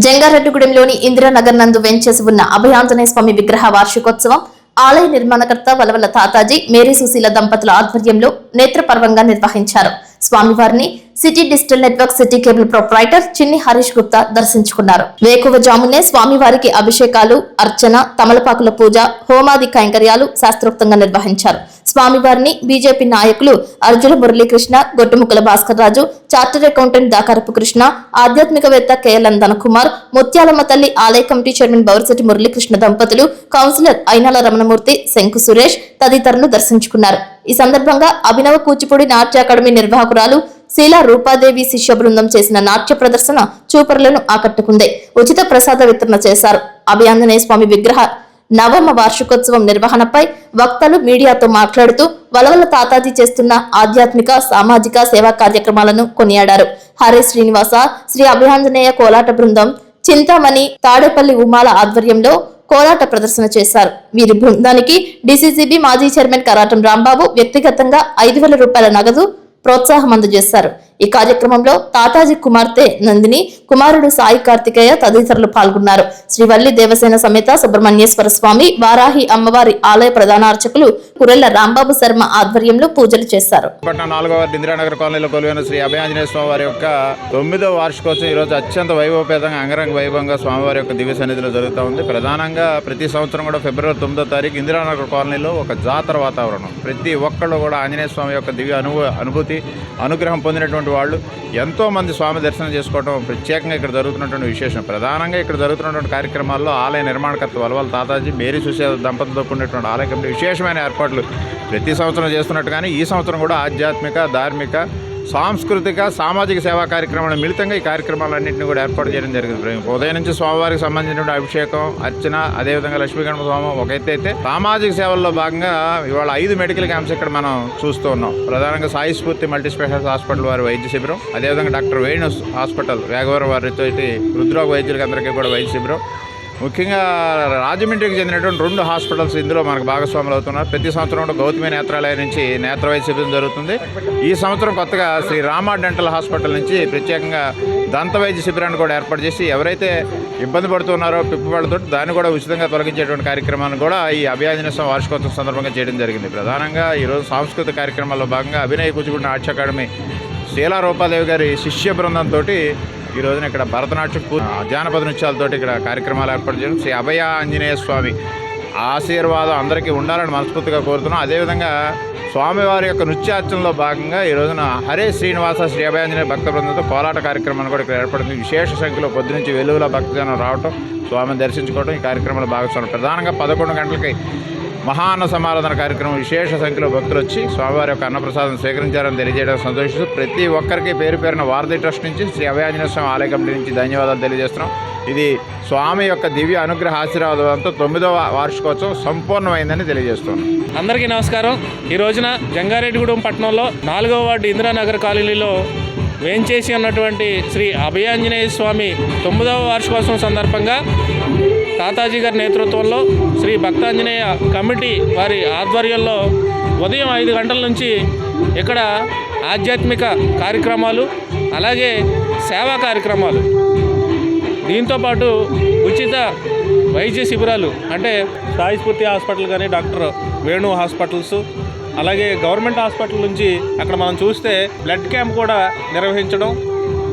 జంగారెడ్డిగూడెంలోని ఇందిరానగర్ నందు వెంచేసి ఉన్న అభయాంజనేయ స్వామి విగ్రహ వార్షికోత్సవం ఆలయ నిర్మాణకర్త వలవల తాతాజీ మేరీ సుశీల దంపతుల ఆధ్వర్యంలో నేత్రపర్వంగా నిర్వహించారు. స్వామివారిని city digital network city cable proprietor Chinni Harish Gupta దర్శించుకున్నారు. వేకువజామునే స్వామివారికి అభిషేకాలు అర్చన తమలపాకుల పూజ హోమాది కైంకర్యాలు శాస్త్రోక్తంగా నిర్వహించారు. స్వామివారిని బీజేపీ నాయకులు అర్జున మురళీకృష్ణ గొట్టుముక్కల భాస్కర్ రాజు చార్టర్ అకౌంటెంట్ దాకరపు కృష్ణ ఆధ్యాత్మికవేత్త కేఎల్ఎన్ ధనకుమార్ ముత్యాలమ్మ తల్లి ఆలయ కమిటీ చైర్మన్ బౌరిశెట్టి మురళీకృష్ణ దంపతులు కౌన్సిలర్ అయినాల రమణమూర్తి శంకు సురేష్ తదితరులు దర్శించుకున్నారు. ఈ సందర్భంగా అభినవ కూచిపూడి నాట్య అకాడమీ నిర్వాహకురాలు శీలా రూపాదేవి శిష్య బృందం చేసిన నాట్య ప్రదర్శన చూపరులను ఆకట్టుకుంది. ఉచిత ప్రసాద వితరణ చేశారు. అభియాంజనేయ స్వామి విగ్రహ నవమ వార్షికోత్సవం నిర్వహణపై వక్తలు మీడియాతో మాట్లాడుతూ వలవల తాతాజీ చేస్తున్న ఆధ్యాత్మిక సామాజిక సేవా కార్యక్రమాలను కొనియాడారు. హరి శ్రీనివాస శ్రీ అభియాంజనేయ కోలాట బృందం చింతామణి తాడేపల్లి ఉమాల ఆధ్వర్యంలో పోరాట ప్రదర్శన చేశారు. వీరి బృందానికి డిసిసిబి మాజీ చైర్మన్ కరాటం రాంబాబు వ్యక్తిగతంగా ఐదు వేల రూపాయల నగదు ప్రోత్సాహం అందజేశారు. ఈ కార్యక్రమంలో తాతాజీ కుమార్తె నందిని కుమారుడు సాయి కార్తికేయ తదితరులు పాల్గొన్నారు. శ్రీవల్లి దేవసేన సమేత సుబ్రహ్మణ్యేశ్వర స్వామి వారాహి అమ్మవారి ఆలయ ప్రధాన అర్చకులు కురెల్ల రాంబాబు శర్మ ఆధ్వర్యంలో పూజలు చేశారు. ఇందిరానగర్ కాలనీలో కొలువైన శ్రీ అభయాంజనేయ స్వామి వారి యొక్క తొమ్మిదవ వార్షికోత్సవం రోజు అత్యంత వైభవపేతంగా అంగరంగ వైభవంగా స్వామివారి యొక్క దివ్య సన్నిధిలో జరుగుతూ ఉంది. ప్రధానంగా ప్రతి సంవత్సరం కూడా ఫిబ్రవరి తొమ్మిదో తారీఖు ఇందిరానగర్ కాలనీలో ఒక జాతర వాతావరణం. ప్రతి ఒక్కళ్ళు కూడా ఆంజనేయ స్వామి యొక్క దివ్య అనుభవ అనుభూతి అనుగ్రహం పొందినటువంటి వాళ్ళు ఎంతో మంది స్వామి దర్శనం చేసుకోవడం ప్రత్యేకంగా ఇక్కడ జరుగుతున్నటువంటి విశేషం. ప్రధానంగా ఇక్కడ జరుగుతున్నటువంటి కార్యక్రమాల్లో ఆలయ నిర్మాణకర్త వలవల తాతాజీ మేరీ సుశీల దంపతులతో కూడినటువంటి ఆలయ కమిటీ విశేషమైన ఏర్పాట్లు ప్రతి సంవత్సరం చేస్తున్నట్టుగానే ఈ సంవత్సరం కూడా ఆధ్యాత్మిక ధార్మిక సాంస్కృతిక సామాజిక సేవా కార్యక్రమాలు మిళితంగా ఈ కార్యక్రమాలన్నింటినీ కూడా ఏర్పాటు చేయడం జరిగింది ఉదయం నుంచి స్వామివారికి సంబంధించిన అభిషేకం అర్చన అదేవిధంగా లక్ష్మీగణప స్వామి ఒక అయితే సామాజిక సేవల్లో భాగంగా ఇవాళ ఐదు మెడికల్ క్యాంప్స్ ఇక్కడ మనం చూస్తూ ఉన్నాం. ప్రధానంగా సాయి స్ఫూర్తి మల్టీ స్పెషాలిటీ హాస్పిటల్ వారి వైద్య శిబిరం అదేవిధంగా డాక్టర్ వేణు హాస్పిటల్ వేగవరం వారితో రుద్రోగ వైద్యులకి అందరికీ కూడా వైద్య శిబిరం. ముఖ్యంగా రాజమండ్రికి చెందినటువంటి రెండు హాస్పిటల్స్ ఇందులో మనకు భాగస్వాములు అవుతున్నారు. ప్రతి సంవత్సరం కూడా గౌతమి నేత్రాలయం నుంచి నేత్రవైద్య శిబిరం జరుగుతుంది. ఈ సంవత్సరం కొత్తగా శ్రీ రామా డెంటల్ హాస్పిటల్ నుంచి ప్రత్యేకంగా దంత వైద్య శిబిరాన్ని కూడా ఏర్పాటు చేసి ఎవరైతే ఇబ్బంది పడుతున్నారో పిప్పువాళ్ళతో దాన్ని కూడా ఉచితంగా తొలగించేటువంటి కార్యక్రమాన్ని కూడా ఈ అభియాంజనేయ వార్షికోత్సవం సందర్భంగా చేయడం జరిగింది. ప్రధానంగా ఈరోజు సాంస్కృతిక కార్యక్రమాల్లో భాగంగా అభినయ కూచిపూడి ఆర్ట్స్ అకాడమీ శీలా రూపాదేవి గారి శిష్య బృందంతో ఈ రోజున ఇక్కడ భరతనాట్యం జానపద నృత్యాలతో ఇక్కడ కార్యక్రమాలు ఏర్పాటు చేయడం. శ్రీ అభయ ఆంజనేయ స్వామి ఆశీర్వాదం అందరికీ ఉండాలని మనస్ఫూర్తిగా కోరుతున్నాం. అదేవిధంగా స్వామివారి యొక్క నృత్యార్చనలో భాగంగా ఈ రోజున హరే శ్రీనివాస శ్రీ అభయాంజనేయ భక్త బృందంతో కోలాట కార్యక్రమాన్ని కూడా ఇక్కడ ఏర్పడింది విశేష సంఖ్యలో పొద్దునుంచి వెలుగుల భక్తజనం రావటం స్వామిని దర్శించుకోవడం ఈ కార్యక్రమంలో భాగస్వామి ప్రధానంగా పదకొండు గంటలకి మహాన్న సమారాధన కార్యక్రమం విశేష సంఖ్యలో భక్తులు వచ్చి స్వామివారి యొక్క అన్నప్రసాదం స్వీకరించారని తెలియజేయడం సంతోషిస్తూ ప్రతి ఒక్కరికి పేరు పేరున వారధి ట్రస్ట్ నుంచి శ్రీ అభయాంజనేయ స్వామి ఆలయ కమిటీ నుంచి ధన్యవాదాలు తెలియజేస్తున్నాం. ఇది స్వామి యొక్క దివ్య అనుగ్రహ ఆశీర్వాదంతో తొమ్మిదవ వార్షికోత్సవం సంపూర్ణమైందని తెలియజేస్తున్నాం. అందరికీ నమస్కారం. ఈ రోజున జంగారెడ్డిగూడెం పట్టణంలో నాలుగవ వార్డు ఇందిరానగర్ కాలనీలో వేంచేసి ఉన్నటువంటి శ్రీ అభయాంజనేయ స్వామి తొమ్మిదవ వార్షికోత్సవం సందర్భంగా తాతాజీ గారి నేతృత్వంలో శ్రీ భక్తాంజనేయ కమిటీ వారి ఆధ్వర్యంలో ఉదయం ఐదు గంటల నుంచి ఇక్కడ ఆధ్యాత్మిక కార్యక్రమాలు అలాగే సేవా కార్యక్రమాలు. దీంతోపాటు ఉచిత వైద్య శిబిరాలు అంటే సాయి స్ఫూర్తి హాస్పిటల్ కానీ డాక్టర్ వేణు హాస్పిటల్స్ అలాగే గవర్నమెంట్ హాస్పిటల్ నుంచి అక్కడ మనం చూస్తే బ్లడ్ క్యాంప్ కూడా నిర్వహించడం.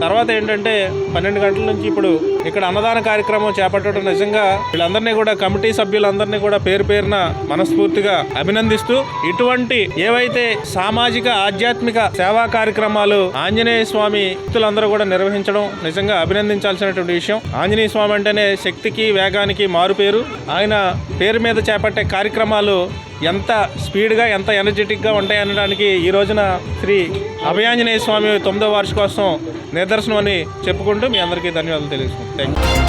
తర్వాత ఏంటంటే పన్నెండు గంటల నుంచి ఇప్పుడు ఇక్కడ అన్నదాన కార్యక్రమం చేపట్టడం నిజంగా వీళ్ళందరినీ కూడా కమిటీ సభ్యులందరినీ కూడా పేరు పేరున మనస్ఫూర్తిగా అభినందిస్తూ ఇటువంటి ఏవైతే సామాజిక ఆధ్యాత్మిక సేవా కార్యక్రమాలు ఆంజనేయ స్వామి భక్తులందరూ కూడా నిర్వహించడం నిజంగా అభినందించాల్సినటువంటి విషయం. ఆంజనేయ స్వామి అంటేనే శక్తికి వేగానికి మారు పేరు ఆయన పేరు మీద చేపట్టే కార్యక్రమాలు ఎంత స్పీడ్గా ఎంత ఎనర్జెటిక్గా ఉంటాయి అనడానికి ఈ రోజున శ్రీ అభయాంజనేయ స్వామి తొమ్మిదో వార్షికోత్సవం నిదర్శనం అని చెప్పుకుంటూ మీ అందరికీ ధన్యవాదాలు తెలియజేస్తున్నాను thing.